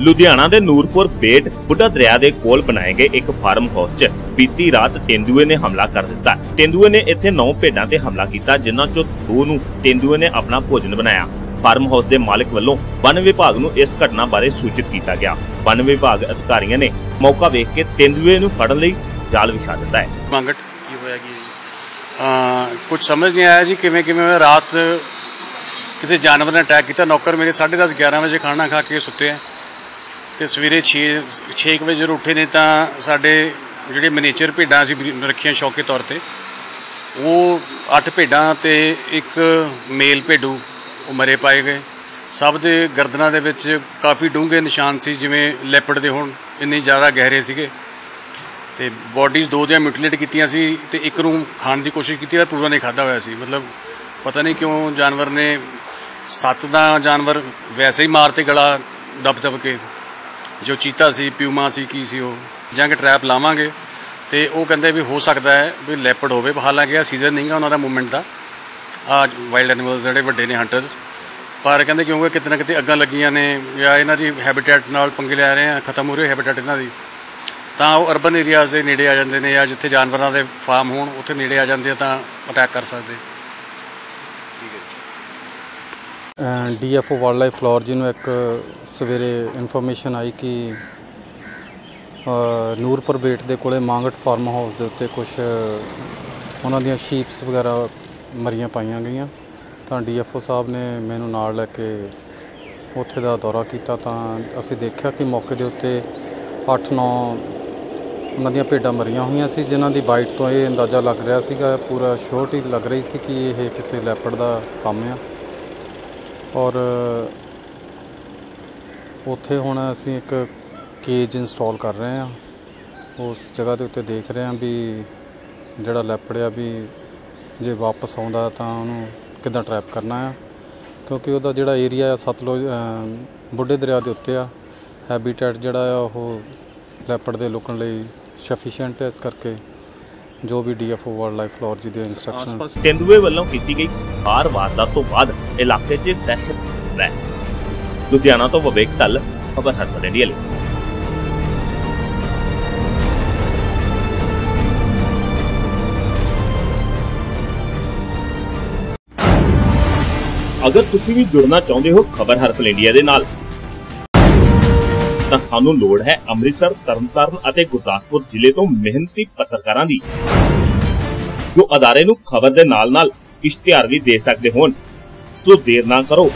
ਲੁਧਿਆਣਾ ਦੇ ਨੂਰਪੁਰ ਬੇਟ ਬੁੱਢਾ ਦਰਿਆ ਦੇ ਕੋਲ ਬਣਾਏ ਗਏ ਇੱਕ ਫਾਰਮ ਹਾਊਸ 'ਚ ਬੀਤੀ ਰਾਤ ਤੇਂਦੂਏ ਨੇ ਹਮਲਾ ਕਰ ਦਿੱਤਾ। ਤੇਂਦੂਏ ਨੇ ਇੱਥੇ 9 ਭੇਡਾਂ ਤੇ ਹਮਲਾ ਕੀਤਾ, ਜਿਨ੍ਹਾਂ 'ਚੋਂ ਦੋ ਨੂੰ ਤੇਂਦੂਏ ਨੇ ਆਪਣਾ ਭੋਜਨ ਬਣਾਇਆ। ਫਾਰਮ ਹਾਊਸ ਦੇ ਮਾਲਕ ਵੱਲੋਂ ਵਨ ਵਿਭਾਗ ਨੂੰ ਇਸ ਘਟਨਾ ਬਾਰੇ ਸੂਚਿਤ ਕੀਤਾ ਗਿਆ। ਵਨ ਵਿਭਾਗ ਅਧਿਕਾਰੀਆਂ ਨੇ ਮੌਕਾ ਵੇਖ ਕੇ ਤੇਂਦੂਏ ਨੂੰ ਫੜਨ ਲਈ ਜਾਲ ਵਿਛਾ ਦਿੱਤਾ ਹੈ। ਮੰਗਟ, ਕੀ ਹੋਇਆ ਕੀ ਕੁਝ ਸਮਝ ਨਹੀਂ ਆਇਆ ਜੀ ਕਿਵੇਂ ਕਿਵੇਂ ਰਾਤ ਕਿਸੇ ਜਾਨਵਰ ਨੇ ਅਟੈਕ ਕੀਤਾ। ਨੌਕਰ ਮੇਰੇ 10:30 11 ਵਜੇ ਖਾਣਾ ਖਾ ਕੇ ਸੁੱਤੇ ਆ। ਤੇ ਸਵੇਰੇ 6 6 ਵਜੇ ਜਦੋਂ ਉੱਠੇ ਨੇ ਤਾਂ ਸਾਡੇ ਜਿਹੜੇ ਮਨੀਚਰ ਭੇਡਾਂ ਅਸੀਂ ਰੱਖੀਆਂ ਸ਼ੌਕੇ ਤੌਰ ਤੇ, ਉਹ 8 ਭੇਡਾਂ ਤੇ ਇੱਕ ਮੇਲ ਭੇਡੂ ਉਹ ਮਰੇ ਪਾਏ ਗਏ। ਸਭ ਦੇ ਗਰਦਨਾਂ ਦੇ ਵਿੱਚ ਕਾਫੀ ਡੂੰਘੇ ਨਿਸ਼ਾਨ ਸੀ, ਜਿਵੇਂ ਲੈਪੜ ਦੇ ਹੋਣ, ਇੰਨੇ ਜ਼ਿਆਦਾ ਗਹਿਰੇ ਸੀਗੇ। ਤੇ ਬਾਡੀਜ਼ ਦੋ ਦੀਆਂ ਮਿਊਟੀਲੇਟ ਕੀਤੀਆਂ ਸੀ ਤੇ ਇੱਕ ਨੂੰ ਖਾਣ ਦੀ ਕੋਸ਼ਿਸ਼ ਕੀਤੀ ਪਰ ਪੂਰਾ ਨਹੀਂ ਖਾਦਾ ਹੋਇਆ ਸੀ। ਮਤਲਬ ਪਤਾ ਨਹੀਂ ਕਿਉਂ ਜਾਨਵਰ ਨੇ, ਸੱਤ ਦਾ ਜਾਨਵਰ ਵੈਸੇ ਹੀ ਮਾਰ ਤੇ ਗਲਾ ਦਬ ਦਬ ਕੇ ਜੋ ਚੀਤਾ ਸੀ ਪਿਊਮਾ ਸੀ, ਕੀ ਸੀ ਉਹ? ਜਾਂ ਕਿ ਟ੍ਰੈਪ ਲਾਵਾਂਗੇ ਤੇ ਉਹ ਕਹਿੰਦੇ ਵੀ ਹੋ ਸਕਦਾ ਹੈ ਵੀ ਲੈਪੜ ਹੋਵੇ। ਹਾਲਾਂਕਿ ਇਹ ਸੀਜ਼ਨ ਨਹੀਂਗਾ ਉਹਨਾਂ ਦਾ ਮੂਵਮੈਂਟ ਦਾ। ਆ ਵਾਈਲਡ ਐਨੀਮਲਸ ਜਿਹੜੇ ਵੱਡੇ ਨੇ ਹੰਟਰ ਪਰ ਕਹਿੰਦੇ ਕਿਉਂਕਿ ਕਿਤੇ ਨਾ ਕਿਤੇ ਅੱਗਾਂ ਲੱਗੀਆਂ ਨੇ, ਜਾਂ ਇਹਨਾਂ ਦੀ ਹੈਬਿਟੇਟ ਨਾਲ ਪੰਗੇ ਲੈ ਰਹੇ ਆ, ਖਤਮ ਹੋ ਰਹੀ ਹੈਬਿਟੇਟ ਇਹਨਾਂ ਦੀ। ਤਾਂ ਉਹ ਅਰਬਨ ਏਰੀਆਜ਼ ਦੇ ਨੇੜੇ ਆ ਜਾਂਦੇ ਨੇ, ਜਾਂ ਜਿੱਥੇ ਜਾਨਵਰਾਂ ਦੇ ਫਾਰਮ ਹੋਣ, ਉੱਥੇ ਨੇੜੇ ਆ ਜਾਂਦੇ ਆ ਤਾਂ ਅਟੈਕ ਕਰ ਸਕਦੇ। ਡੀਐਫਓ ਵਾਈਲਡ ਲਾਈਫ ਫਲੋਰ ਜੀ ਨੂੰ ਇੱਕ ਸਵੇਰੇ ਇਨਫੋਰਮੇਸ਼ਨ ਆਈ ਕਿ ਅ, ਨੂਰਪੁਰ ਬੇਟ ਦੇ ਕੋਲੇ ਮੰਗਟ ਫਾਰਮ ਹਾਊਸ ਦੇ ਉੱਤੇ ਕੁਝ ਉਹਨਾਂ ਦੀਆਂ ਸ਼ੀਪਸ ਵਗੈਰਾ ਮਰੀਆਂ ਪਾਈਆਂ ਗਈਆਂ। ਤਾਂ ਡੀਐਫਓ ਸਾਹਿਬ ਨੇ ਮੈਨੂੰ ਨਾਲ ਲੈ ਕੇ ਉੱਥੇ ਦਾ ਦੌਰਾ ਕੀਤਾ। ਤਾਂ ਅਸੀਂ ਦੇਖਿਆ ਕਿ ਮੌਕੇ ਦੇ ਉੱਤੇ 8-9 ਉਹਨਾਂ ਦੀਆਂ ਭੇਡਾਂ ਮਰੀਆਂ ਹੋਈਆਂ ਸੀ ਜਿਨ੍ਹਾਂ ਦੀ ਬਾਈਟ ਤੋਂ ਇਹ ਅੰਦਾਜ਼ਾ ਲੱਗ ਰਿਹਾ ਸੀਗਾ ਪੂਰਾ ਸ਼ੋਰਟੀ ਲੱਗ ਰਹੀ ਸੀ ਕਿ ਇਹ ਕਿਸੇ ਲੈਪੜ ਦਾ ਕੰਮ ਆ। ਔਰ ਉੱਥੇ ਹੁਣ ਅਸੀਂ ਇੱਕ ਕੇਜ ਇੰਸਟਾਲ ਕਰ ਰਹੇ ਹਾਂ। ਉਸ ਜਗ੍ਹਾ ਦੇ ਉੱਤੇ ਦੇਖ ਰਹੇ ਹਾਂ ਵੀ ਜਿਹੜਾ ਲੈਪੜ ਆ ਵੀ ਜੇ ਵਾਪਸ ਆਉਂਦਾ ਤਾਂ ਉਹਨੂੰ ਕਿੱਦਾਂ ਟਰੈਪ ਕਰਨਾ ਆ। ਕਿਉਂਕਿ ਉਹਦਾ ਜਿਹੜਾ ਏਰੀਆ ਆ ਸਤਲੁਜ ਅਮ, ਬੁੱਢੇ ਦਰਿਆ ਦੇ ਉੱਤੇ ਆ। ਹੈਬੀਟੈਟ ਜਿਹੜਾ ਆ ਉਹ ਲੈਪੜ ਦੇ ਲੁਕਣ ਲਈ ਸਫੀਸ਼ੀਐਂਟ ਹੈ ਇਸ ਕਰਕੇ ਜੋ ਵੀ ਡੀਐਫਓ ਵਾਈਲਡ ਲਾਈਫ ਫਲੋਰ ਜੀ ਦੇ ਇੰਸਟਰਕਸ਼ਨ ਤੇਂਦੂਏ ਵੱਲੋਂ ਕੀਤੀ ਗਈ। ਹਾਰ ਵਾਰਦਾਤ ਤੋਂ ਬਾਅਦ ਇਲਾਕੇ 'ਚ ਦਹਿਸ਼ਤ ਹੈ ਲੁਧਿਆਣਾ ਤੋਂ ਵਿਵੇਕ ਢੱਲ ਖਬਰ ਹਰ ਇੰਡੀਆ ਲਈ। ਅਗਰ ਤੁਸੀਂ ਵੀ ਜੁੜਨਾ ਚਾਹੁੰਦੇ ਹੋ ਖਬਰ ਹਰਫਲ ਇੰਡੀਆ ਦੇ ਨਾਲ, ਤਾਂ ਸਾਨੂੰ ਲੋੜ ਹੈ ਅੰਮ੍ਰਿਤਸਰ, ਤਰਨਤਾਰਨ ਅਤੇ ਗੁਰਦਾਸਪੁਰ ਜ਼ਿਲ੍ਹੇ ਤੋਂ ਮਿਹਨਤੀ ਪੱਤਰਕਾਰਾਂ ਦੀ, ਜੋ ਅਦਾਰੇ ਨੂੰ ਖਬਰ ਦੇ ਨਾਲ-ਨਾਲ ਇਸ਼ਤਿਹਾਰ ਵੀ ਦੇ ਸਕਦੇ ਹੋਣ। ਸੋ ਦੇਰ ਨਾ ਕਰੋ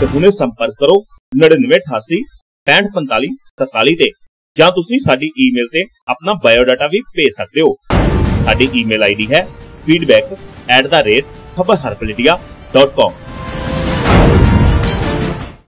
ਤੇ ਹੁਣੇ ਸੰਪਰਕ ਕਰੋ 9988 6545 47 ਤੇ, ਜਾਂ ਤੁਸੀਂ ਸਾਡੀ ਈਮੇਲ ਤੇ ਆਪਣਾ ਬਾਇਓਡਾਟਾ ਵੀ ਭੇਜ ਸਕਦੇ ਹੋ। ਸਾਡੀ ਈਮੇਲ ਆਈਡੀ ਹੈ feedback@khabarharpaladia.com